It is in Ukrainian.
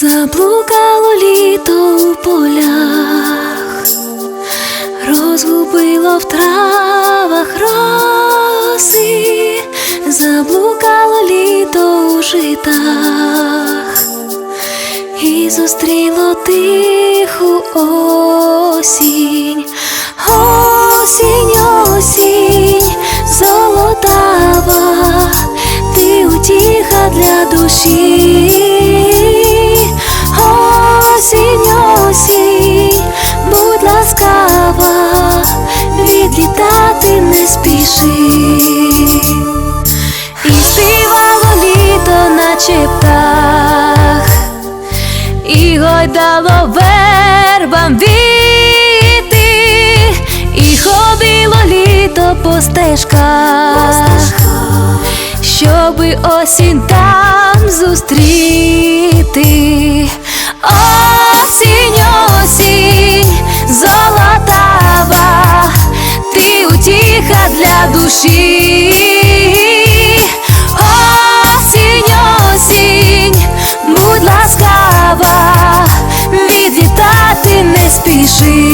Заблукало літо у полях, розгубило в травах роси, заблукало літо у житах, і зустріло тиху осінь, осінь, осінь, золотава, ти утіха для душі. І гойдало вербам віти, і ходило літо по стежках, щоби осінь там зустріти. Осінь, осінь, золотава, ти утіха для душі. будь